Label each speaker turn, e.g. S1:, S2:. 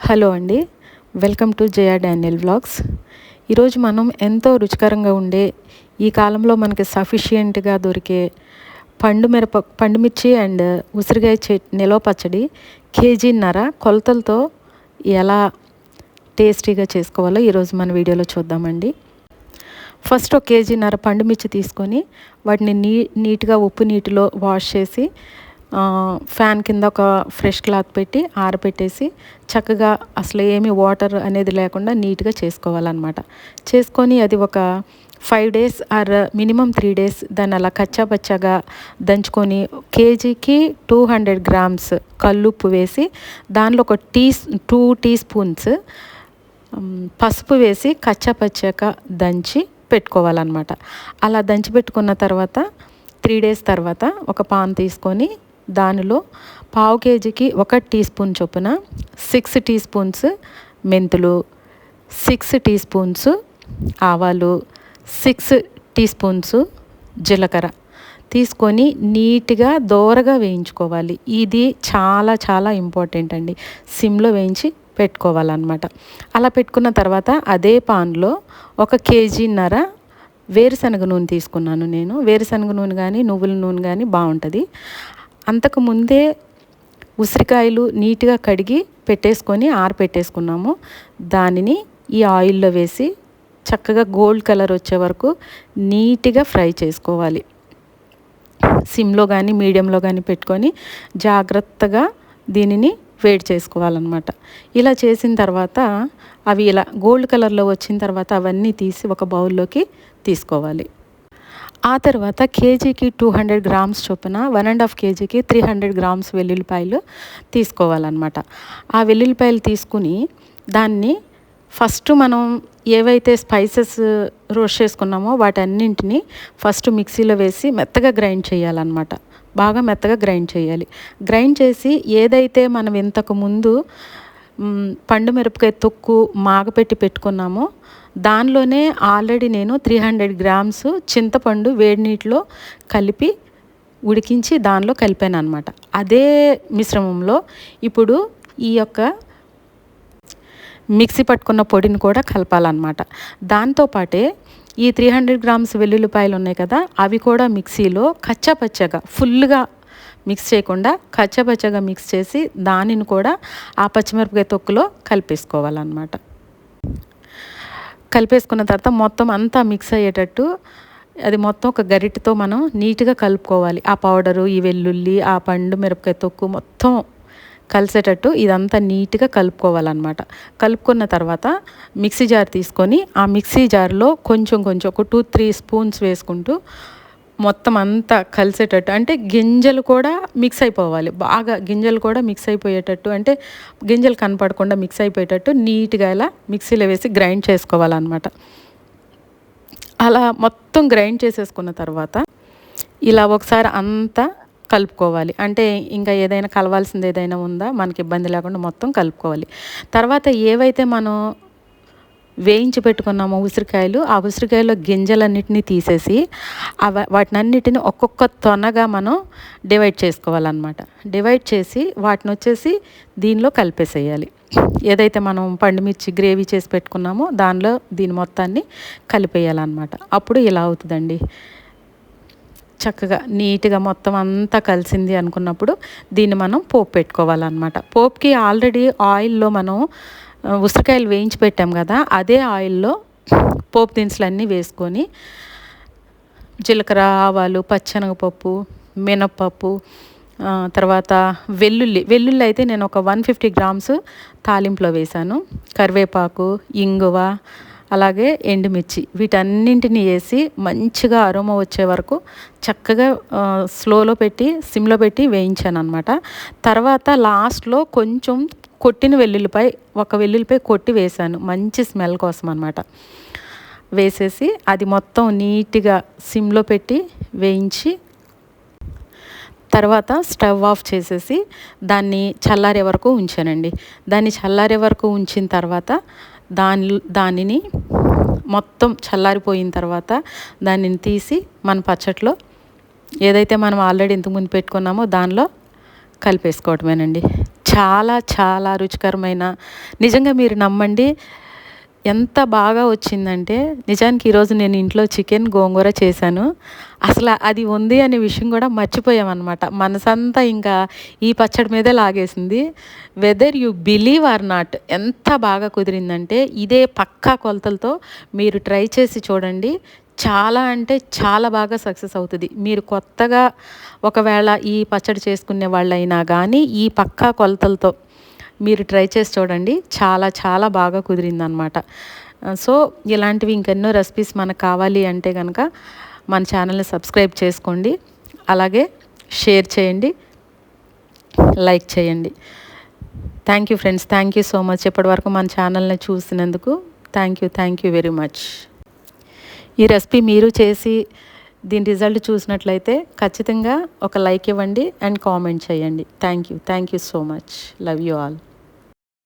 S1: Hello అండి. Welcome to Jaya Daniel vlogs. ఈరోజు మనం ఎంతో రుచికరంగా ఉండే ఈ కాలంలో మనకి సఫిషియెంట్గా దొరికే పండు మిరప పండుమిర్చి అండ్ ఉసిరికాయ చెట్ నిలవ పచ్చడి కేజీన్నర కొలతలతో ఎలా టేస్టీగా చేసుకోవాలో ఈరోజు మన వీడియోలో చూద్దామండి. ఫస్ట్ ఒక కేజీన్నర పండుమిర్చి తీసుకొని వాటిని నీ నీట్గా ఉప్పు నీటిలో వాష్ చేసి ఫ్యాన్ కింద ఒక ఫ్రెష్ క్లాత్ పెట్టి ఆరబెట్టేసి చక్కగా అసలు ఏమి వాటర్ అనేది లేకుండా నీట్గా చేసుకోవాలన్నమాట. చేసుకొని అది ఒక five days or minimum three days దాన్ని అలా కచ్చా పచ్చగా దంచుకొని కేజీకి టూ హండ్రెడ్ గ్రామ్స్ కల్లుప్పు వేసి దానిలో ఒక టీ టూ టీ స్పూన్స్ పసుపు వేసి కచ్చా పచ్చాక దంచి పెట్టుకోవాలన్నమాట. అలా దంచి పెట్టుకున్న తర్వాత త్రీ డేస్ తర్వాత ఒక పాన్ తీసుకొని దానిలో పావు కేజీకి ఒక టీ స్పూన్ చొప్పున సిక్స్ టీ స్పూన్స్ మెంతులు సిక్స్ టీ స్పూన్స్ ఆవాలు సిక్స్ టీ స్పూన్స్ జీలకర్ర. తీసుకొని నీట్గా దోరగా వేయించుకోవాలి. ఇది చాలా చాలా ఇంపార్టెంట్ అండి. సిమ్లో వేయించి పెట్టుకోవాలన్నమాట. అలా పెట్టుకున్న తర్వాత అదే పాన్లో ఒక కేజీన్నర వేరుశనగ నూనె తీసుకున్నాను నేను. వేరుశనగ నూనె కానీ నువ్వుల నూనె కానీ బాగుంటుంది అంతకు ముందే ఉసిరికాయలు నీట్గా కడిగి పెట్టేసుకొని ఆరపెట్టేసుకున్నాము దానిని ఈ ఆయిల్లో వేసి చక్కగా గోల్డ్ కలర్ వచ్చే వరకు నీట్గా ఫ్రై చేసుకోవాలి. సిమ్లో కానీ మీడియంలో కానీ పెట్టుకొని జాగ్రత్తగా దీనిని వేడి చేసుకోవాలన్నమాట. ఇలా చేసిన తర్వాత అవి ఇలా గోల్డ్ కలర్లో వచ్చిన తర్వాత అవన్నీ తీసి ఒక బౌల్లోకి తీసుకోవాలి. ఆ తర్వాత కేజీకి టూ హండ్రెడ్ గ్రామ్స్ చొప్పున వన్ అండ్ హాఫ్ కేజీకి త్రీ హండ్రెడ్ గ్రామ్స్ వెల్లుల్లిపాయలు తీసుకోవాలన్నమాట. ఆ వెల్లుల్లిపాయలు తీసుకుని దాన్ని ఫస్ట్ మనం ఏవైతే స్పైసెస్ రోస్ట్ చేసుకున్నామో వాటన్నింటిని ఫస్ట్ మిక్సీలో వేసి మెత్తగా గ్రైండ్ చేయాలన్నమాట. బాగా మెత్తగా గ్రైండ్ చేయాలి. గ్రైండ్ చేసి ఏదైతే మనం ఇంతకు ముందు పండు మిరపకాయ తొక్కు మాగపెట్టి పెట్టుకున్నామో. దానిలోనే ఆల్రెడీ నేను త్రీ హండ్రెడ్ గ్రామ్స్ చింతపండు వేడి నీటిలో కలిపి ఉడికించి దానిలో కలిపాను అనమాట అదే మిశ్రమంలో ఇప్పుడు ఈ యొక్క మిక్సీ పట్టుకున్న పొడిని కూడా కలపాలన్నమాట. దాంతోపాటే ఈ త్రీ హండ్రెడ్ గ్రామ్స్ వెల్లుల్లిపాయలు ఉన్నాయి కదా అవి కూడా మిక్సీలో కచ్చాపచ్చగా ఫుల్గా మిక్స్ చేయకుండా కచ్చపచ్చగా మిక్స్ చేసి దానిని కూడా ఆ పచ్చిమిరపకాయ తొక్కులో కలిపేసుకోవాలన్నమాట. కలిపేసుకున్న తర్వాత మొత్తం అంతా మిక్స్ అయ్యేటట్టు అది మొత్తం ఒక గరిటతో మనం నీట్గా కలుపుకోవాలి. ఆ పౌడరు ఈ వెల్లుల్లి ఆ పండు మిరపకాయ తొక్కు మొత్తం కలిసేటట్టు ఇదంతా నీట్గా కలుపుకోవాలన్నమాట. కలుపుకున్న తర్వాత మిక్సీ జార్ తీసుకొని ఆ మిక్సీ జార్లో కొంచెం కొంచెం ఒక టూ త్రీ స్పూన్స్ వేసుకుంటూ మొత్తం అంతా కలిసేటట్టు అంటే గింజలు కూడా మిక్స్ అయిపోవాలి. బాగా గింజలు కూడా మిక్స్ అయిపోయేటట్టు అంటే గింజలు కనపడకుండా మిక్స్ అయిపోయేటట్టు నీట్గా ఇలా మిక్సీలో వేసి గ్రైండ్ చేసుకోవాలన్నమాట. అలా మొత్తం గ్రైండ్ చేసేసుకున్న తర్వాత ఇలా ఒకసారి అంతా కలుపుకోవాలి. అంటే ఇంకా ఏదైనా కలవాల్సింది ఏదైనా ఉందా? మనకి ఇబ్బంది లేకుండా మొత్తం కలుపుకోవాలి. తర్వాత ఏవైతే మనం వేయించి పెట్టుకున్నాము ఉసిరికాయలు. ఆ ఉసిరికాయలో గింజలన్నిటినీ తీసేసి అవ వాటినన్నిటిని ఒక్కొక్క తొనగా మనం డివైడ్ చేసుకోవాలన్నమాట. డివైడ్ చేసి వాటిని వచ్చేసి దీనిలో కలిపేసేయాలి. ఏదైతే మనం పండుమిర్చి గ్రేవీ చేసి పెట్టుకున్నామో దానిలో దీని మొత్తాన్ని కలిపేయాలన్నమాట. అప్పుడు ఇలా అవుతుందండి. చక్కగా నీట్గా మొత్తం అంతా కలిసింది అనుకున్నప్పుడు దీన్ని మనం పోపు పెట్టుకోవాలన్నమాట. పోపుకి ఆల్రెడీ ఆయిల్లో మనం ఉసిరికాయలు వేయించి పెట్టాం కదా అదే ఆయిల్లో పోపు దినుసులన్నీ వేసుకొని జీలకర్ర ఆవాలు పచ్చనగపప్పు మినప్పప్పు తర్వాత వెల్లుల్లి. వెల్లుల్లి అయితే నేను ఒక వన్ ఫిఫ్టీ గ్రామ్స్ తాలింపులో వేశాను. కరివేపాకు ఇంగువ అలాగే ఎండుమిర్చి వీటన్నింటిని వేసి మంచిగా అరోమా వచ్చే వరకు చక్కగా స్లోలో పెట్టి సిమ్లో పెట్టి వేయించాను అనమాట తర్వాత లాస్ట్లో కొంచెం కొట్టిన వెల్లుల్లిపై ఒక వెల్లుల్లిపై కొట్టి వేశాను. మంచి స్మెల్ కోసం అనమాట వేసేసి అది మొత్తం నీట్గా సిమ్లో పెట్టి వేయించి తర్వాత స్టవ్ ఆఫ్ చేసేసి దాన్ని చల్లారే వరకు ఉంచానండి. దాన్ని చల్లారే వరకు ఉంచిన తర్వాత దాని దానిని మొత్తం చల్లారిపోయిన తర్వాత దానిని తీసి మన పచ్చట్లో ఏదైతే మనం ఆల్రెడీ ఇంతకుముందు పెట్టుకున్నామో దానిలో కలిపేసుకోవటమేనండి. చాలా చాలా రుచికరమైన. నిజంగా మీరు నమ్మండి. ఎంత బాగా వచ్చిందంటే నిజానికి ఈరోజు నేను ఇంట్లో చికెన్ గోంగూర చేశాను. అసలు అది ఉంది అనే విషయం కూడా మర్చిపోయామన్నమాట. మనసంతా ఇంకా ఈ పచ్చడి మీదే లాగేసింది. Whether you believe or not ఎంత బాగా కుదిరిందంటే ఇదే పక్కా కొలతలతో మీరు ట్రై చేసి చూడండి. చాలా అంటే చాలా బాగా సక్సెస్ అవుతుంది. మీరు కొత్తగా ఒకవేళ ఈ పచ్చడి చేసుకునే వాళ్ళైనా కానీ ఈ పక్కా కొలతలతో మీరు ట్రై చేసి చూడండి. చాలా చాలా బాగా కుదిరిందనమాట. సో ఇలాంటివి ఇంకెన్నో రెసిపీస్ మనకు కావాలి అంటే కనుక మన ఛానల్ని సబ్స్క్రైబ్ చేసుకోండి. అలాగే షేర్ చేయండి. లైక్ చేయండి. Thank you friends thank you so much ఇప్పటివరకు మన ఛానల్ని చూసినందుకు thank you thank you very much ఈ రెసిపీ మీరు చేసి దీని రిజల్ట్ చూసినట్లయితే ఖచ్చితంగా ఒక లైక్ ఇవ్వండి అండ్ కామెంట్ చేయండి. Thank you thank you so much love you all